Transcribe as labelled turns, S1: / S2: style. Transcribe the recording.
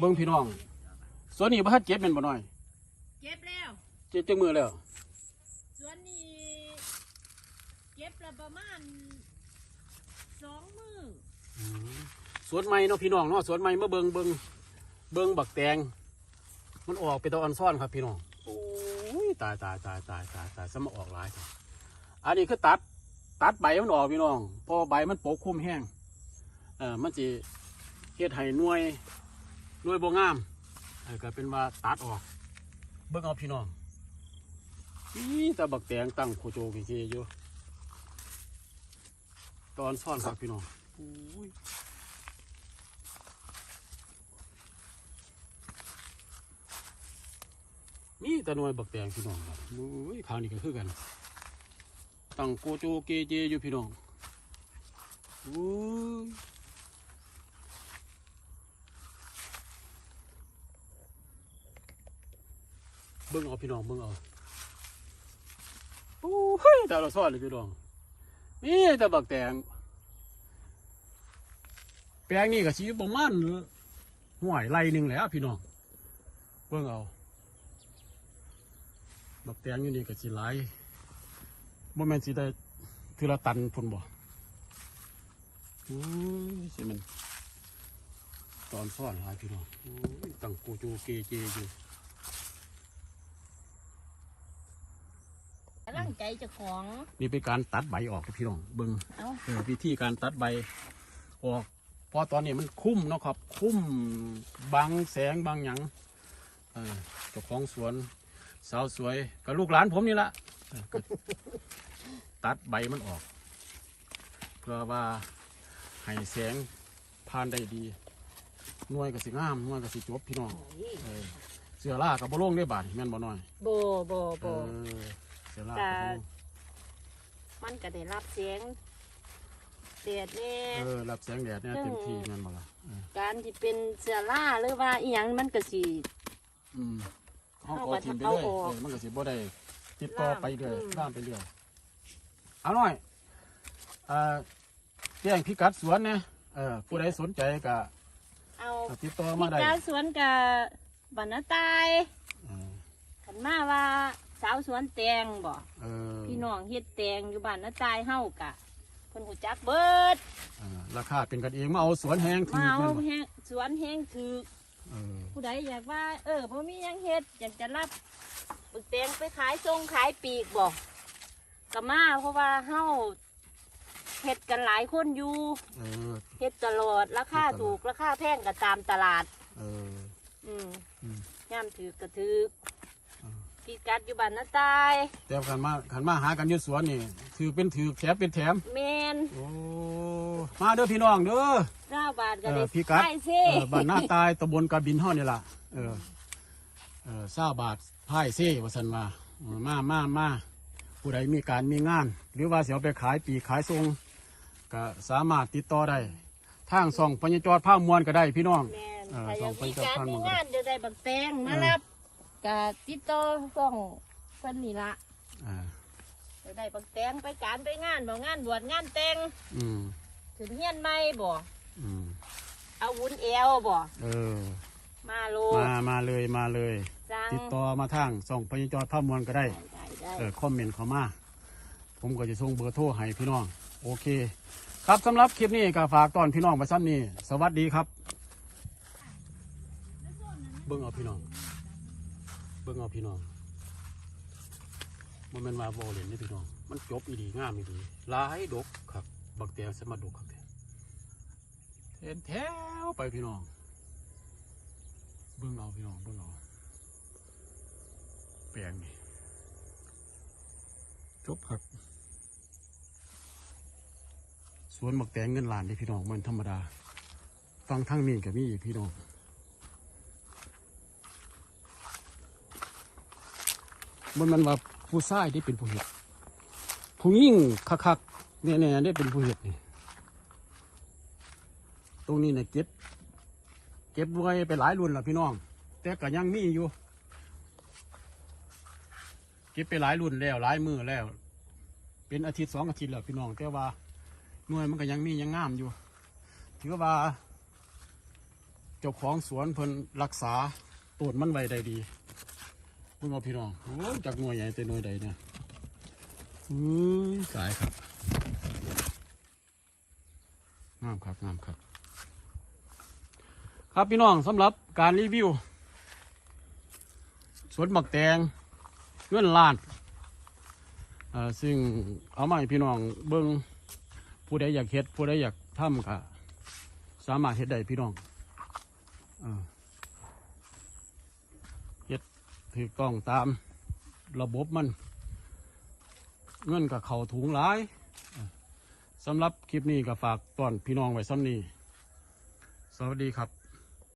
S1: เบิ่งพี่น้องสวนนี้บ่ทันเก็บแม่นบ่น้อย
S2: เก็บแล้ว
S1: เก็บจังมือแล้ว
S2: สวนนี้เก็บละประมาณสองมือ
S1: สวนใหม่เนาะพี่น้องเนาะสวนใหม่มาเบิ่งเบิ่งเบิ่งบักแตง มันออกไปตะออนซ่อนครับพี่น้องโอ้ยตายตายตายตายตายตายสมาออกหลายครับอันนี้คือตัดตัดใบมันออกพี่น้องเพอใบมันปกคลุมแห้งเออมันสิเฮ็ดให้หน่วย หน่วยบ่งามเออก็เป็นว่าตัดออก เบิ่งเอาพี่น้องนี่ต่บักแตงตั้งโคโจกิเจอยู่ตอนซ่อนครับพี่น้องโอ้ยนี่แต่หน่วยบักแตงพี่น้องครับโอ้ยขางนี้ก็คือกันตั้งโกโจเกเจอยู่พี่น้องโอ้ บิ่งเอาพี่น้องเบิ่งเอาโอ้ยแต่เราซ่อนเลยพี่น้องนี่แต่บักแตงแปลงนี่ก็สีประมาณห่วยไรหนึ่งแหล้วพี่น้องเบิ่งเอาบักแตงอยู่นี่ก็สีหลายบ่แม่นสิได้ทีละตันพุ่นบ่อุ้ยสิมันตอนซ่อนหลายพี่น้องอุ้ยตั้งกูจูเกเจอยู่
S2: กำลังใจเจ้าของ
S1: นี่เป็นการตัดใบออกครับพี่น้องเบิ่ง
S2: เอ้า
S1: เออวิธีการตัดใบออกเพอตอนนี้มันคุ้มเนาะครับ คุ้มบังแสงบังหยังเออเจ้าของสวน สาวสวยกับลูกหลานผมนี่ละเออก็ตัดใบมันออก เพื่อว่าให้แสงผ่านได้ดีหน่วยกับสิงามหน่วยกับสิจบพี่น้องเออเสือล่ากับบ่ลงได้บาดแม่นบ่น้อย
S2: โบโบ
S1: เอ
S2: โบ
S1: อ เสือล่ากับบ่ลง
S2: มันก็ได้รับเสียงเดดแน่
S1: เออรับแสงแดดเนี่ยเต็มที่แม่นบ่ล่ะเออ
S2: การที่เป็นเสือล่าหรือว่าอีหยังมันก็สิ
S1: อืมเขา
S2: เอา
S1: ก็
S2: ไป
S1: ทิมไป
S2: เอา
S1: เรื่อย
S2: ออก
S1: เออมันก็สิบ่ได้ติดต่อไปเรื่อย
S2: อืม
S1: ล่ามไปเรื่อยเอาหน่อยเอ่อแจ้งพิกัดสวนเนี่ยเออผู้ใดสนใจก็
S2: เอา
S1: ติดต่อ
S2: พิ
S1: มาได้
S2: การสวนกับบันนาตาย
S1: เออ
S2: ขันมาว่า สาวสวนแตงบ่
S1: เออ
S2: พี่น้องเฮ็ดแตงอยู่บ้านนาตายเฮากะเพิ่นหูจักเบิด
S1: เออราคาเป็นกันเองมาเอาสวนแห้งถื
S2: มา
S1: อ
S2: เอา
S1: แม่นบ่
S2: แฮงสวนแห้งถือ
S1: เออ
S2: ผู้ใดอยากว่า เออบ่มีหยังเฮ็ดอยากจะรับบึกแตงไปขายทรงขายปีกบ่ก็มาเพราะว่าเฮาเฮ็ดกันหลายคนอยู่
S1: เออ
S2: เฮ็ดตลอดราคา
S1: เฮ็ดตลอด
S2: ถูกราคาแพงก็ตามตลาด
S1: เออ
S2: อืม
S1: อืม
S2: ย่ามถือก็ถือ
S1: อ่า
S2: พี่กัดอยู่บ้านนาตาย
S1: แต่ขันมาขันมาหากันอยู่สวนนี่ถือเป็นถือแถมเป็นแถม
S2: แมน
S1: โอ้มาเด้อพี่น้องเด้อ
S2: เก้าบาทก็
S1: เอ
S2: ได้
S1: อพี่กัด
S2: ได้
S1: เอ
S2: สิ
S1: อบ้านหน้าตายตำบลกระบินห้อนี่ล่ะเออเออซาบาทพายเซ่ว่าสันว่าเออมามามาผู้ใดมีการมีงาน หรือว่าเสียไปขายปีกขายทรงก็สามารถติดต่อได้ทางส่องปัญญจอดผ้ามวลก็ได้พี่น้อง
S2: แมน
S1: เออ
S2: ถ้าอยาก
S1: ส่งไป
S2: มี
S1: เจ้า
S2: การ
S1: พันธุ์
S2: มี
S1: หมดเลย
S2: งานจะได้บักแตงมา
S1: เออ
S2: รับ ก็ติดต่อส่องเพิ่นนี่ละ
S1: อ่า
S2: จะได้บักแตงไปการไปงานบ่งานบวชงานแต่ง
S1: อืม
S2: ถึงเฮียนไม่บ่
S1: อืม
S2: เอาวุ้นเอวบ่
S1: เออ
S2: มาโล
S1: มามาเลยมาเลย
S2: จัง
S1: ติดต่อมาทางส่องปัญญจอดผ้ามวลก็ได้
S2: ได้ได้
S1: เออคอมเมนต์เข้ามา ผมก็จะส่งเบอร์โทรให้พี่น้อง โอเค ครับสำหรับคลิปนี้ก็ฝากตอนพี่น้องไปซ้ำนี้สวัสดีครับ เบิ่งเอาพี่น้อง เบิ่งเอาพี่น้องมันเป็นว่าโบเลนนี่พี่น้อง มันจบอีดีงามอีดีหลายดกครับบักเตียสมาดกครับเทนแถวไปพี่น้อง เบิ่งเอาพี่น้องเบิ่งเอาแปลงนี่จบครับสวนหมักแตงเงินล้านที่พี่น้องมันธรรมดาฟังทั้งนี้กับมีอีกพี่น้อง มันมันว่าผู้ชายที่เป็นผู้เห็ดผู้ยิ่งคักๆเนี่ยเนี่ยได้เป็นผู้เห็ดนี่ตรงนี้เนี่ยเก็บ เก็บไว้ไปหลายรุ่นแล้วพี่น้อง แต่ก็ยังมีอยู่ เก็บไปหลายรุ่นแล้วหลายมือแล้ว เป็นอาทิตย์สองอาทิตย์แล้วพี่น้อง แต่ว่าหน่วยมันก็ยังมียังงามอยู่ ถือว่า เจ้าของสวนเพิ่นรักษาต้นมันไว้ได้ดี เพิ่งเอาพี่น้องโอ้จากหน่วยใหญ่แต่หน่วยใดเนี่ยอุ้ยสายครับงามครับงามครับ ครับพี่น้องสำหรับการรีวิวสวนหมักแตงเงื่อนลานซึ่งเอามาให้พี่น้องเบิ้งผู้ใดอยากเฮ็ดผู้ใดอยากทำก็สามารถเฮ็ดได้พี่น้องอ่อเฮ็ด ถูกต้องตามระบบมัน เงินกับเขาถุงหลายสำหรับคลิปนี้ก็ฝากตอนพี่น้องไว้ซ้ำนี้ สวัสดีครับ